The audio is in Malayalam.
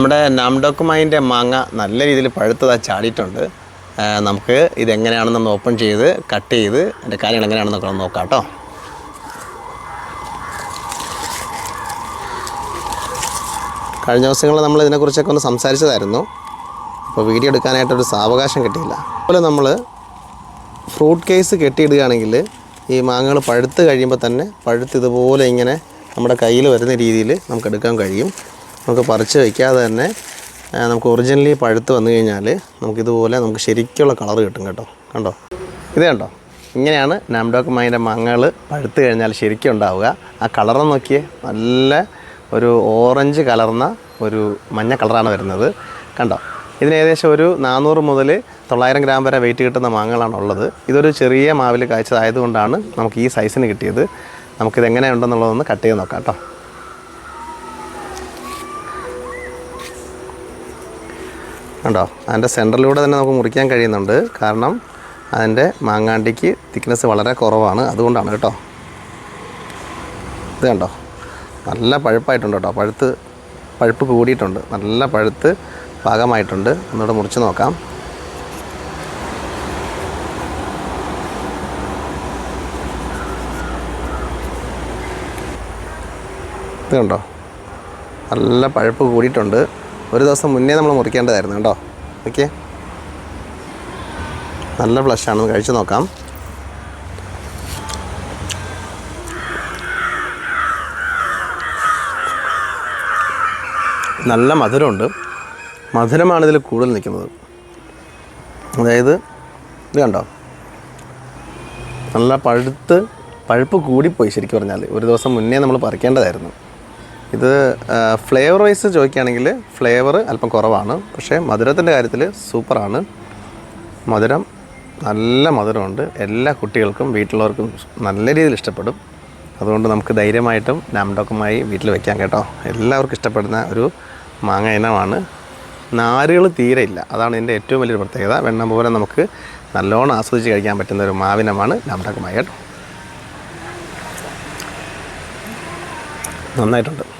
നമ്മുടെ നാംഡോക്കുമായിന്റെ മാങ്ങ നല്ല രീതിയിൽ പഴുത്തതാ ചാടിയിട്ടുണ്ട്. നമുക്ക് ഇതെങ്ങനെയാണെന്നൊന്ന് ഓപ്പൺ ചെയ്ത് കട്ട് ചെയ്ത് അതിന്റെ കാര്യങ്ങൾ എങ്ങനെയാണെന്നൊക്കെ ഒന്ന് നോക്കാം കേട്ടോ. കഴിഞ്ഞ ദിവസങ്ങളിൽ നമ്മൾ ഇതിനെക്കുറിച്ചൊക്കെ ഒന്ന് സംസാരിച്ചതായിരുന്നു. അപ്പോൾ വീഡിയോ എടുക്കാനായിട്ടൊരു സാവകാശം കിട്ടിയില്ല. അതുപോലെ നമ്മൾ ഫ്രൂട്ട് കേസ് കെട്ടിയിടുകയാണെങ്കിൽ ഈ മാങ്ങകൾ പഴുത്ത് കഴിയുമ്പോൾ തന്നെ പഴുത്ത് ഇതുപോലെ ഇങ്ങനെ നമ്മുടെ കയ്യിൽ വരുന്ന രീതിയിൽ നമുക്ക് എടുക്കാൻ കഴിയും. നമുക്ക് പറിച്ച് വയ്ക്കാതെ തന്നെ നമുക്ക് ഒറിജിനലി പഴുത്ത് വന്നു കഴിഞ്ഞാൽ നമുക്കിതുപോലെ നമുക്ക് ശരിക്കുള്ള കളർ കിട്ടും കേട്ടോ. കണ്ടോ? ഇത് കണ്ടോ? ഇങ്ങനെയാണ് നാംഡോക്ക് മൈന്റെ മങ്ങൾ പഴുത്ത് കഴിഞ്ഞാൽ ശരിക്കും ഉണ്ടാവുക. ആ കളറ് നോക്കിയേ. നല്ല ഒരു ഓറഞ്ച് കലർന്ന ഒരു മഞ്ഞ കളറാണ് വരുന്നത്. കണ്ടോ? ഇതിന് ഏകദേശം ഒരു നാനൂറ് മുതൽ തൊള്ളായിരം ഗ്രാം വരെ വെയിറ്റ് കിട്ടുന്ന മാങ്ങകളാണ് ഉള്ളത്. ഇതൊരു ചെറിയ മാവിൽ കായ്ച്ചതായതുകൊണ്ടാണ് നമുക്ക് ഈ സൈസിന് കിട്ടിയത്. നമുക്കിത് എങ്ങനെയുണ്ടെന്നുള്ളതൊന്ന് കട്ട് ചെയ്ത് നോക്കാം കേട്ടോ. കണ്ടോ? അതിന്റെ സെന്ററിലൂടെ തന്നെ നമുക്ക് മുറിക്കാൻ കഴിയുന്നുണ്ട്. കാരണം അതിന്റെ മാങ്ങാണ്ടിക്ക് തിക്നെസ് വളരെ കുറവാണ്. അതുകൊണ്ടാണ് കേട്ടോ. ഇത് കണ്ടോ? നല്ല പഴുപ്പായിട്ടുണ്ട് കേട്ടോ. പഴുത്ത് പഴുപ്പ് കൂടിയിട്ടുണ്ട്. നല്ല പഴുത്ത് പാകമായിട്ടുണ്ട്. ഒന്നുകൂടെ മുറിച്ച് നോക്കാം. ഇത് കണ്ടോ? നല്ല പഴുപ്പ് കൂടിയിട്ടുണ്ട്. ഒരു ദിവസം മുന്നേ നമ്മൾ മുറിക്കേണ്ടതായിരുന്നു കേട്ടോ. ഓക്കെ. നല്ല ഫ്ലഷാണ് കഴിച്ചു നോക്കാം. നല്ല മധുരമുണ്ട്. മധുരമാണ് ഇതിൽ കൂടുതൽ നിൽക്കുന്നത്. അതായത് ഇത് കണ്ടോ? നല്ല പഴുത്ത് പഴുപ്പ് കൂടിപ്പോയി ശരിക്കും പറഞ്ഞാൽ ഒരു ദിവസം മുന്നേ നമ്മൾ പറിക്കേണ്ടതായിരുന്നു. ഇത് ഫ്ലേവർ വൈസ് ചോദിക്കുകയാണെങ്കിൽ ഫ്ലേവർ അല്പം കുറവാണ്. പക്ഷേ മധുരത്തിന്റെ കാര്യത്തിൽ സൂപ്പറാണ്. മധുരം നല്ല മധുരമുണ്ട്. എല്ലാ കുട്ടികൾക്കും വീട്ടിലുള്ളവർക്കും നല്ല രീതിയിൽ ഇഷ്ടപ്പെടും. അതുകൊണ്ട് നമുക്ക് ധൈര്യമായിട്ടും നാംഡോക്കുമായി വീട്ടിൽ വെക്കാം കേട്ടോ. എല്ലാവർക്കും ഇഷ്ടപ്പെടുന്ന ഒരു മാങ്ങ ഇനമാണ്. നാരുകൾ തീരെ ഇല്ല. അതാണ് ഇതിന്റെ ഏറ്റവും വലിയൊരു പ്രത്യേകത. വെണ്ണം പോലെ നമുക്ക് നല്ലോണം ആസ്വദിച്ച് കഴിക്കാൻ പറ്റുന്ന ഒരു മാവിനമാണ് നാംഡോക്കുമായി കേട്ടോ. നന്നായിട്ടുണ്ട്.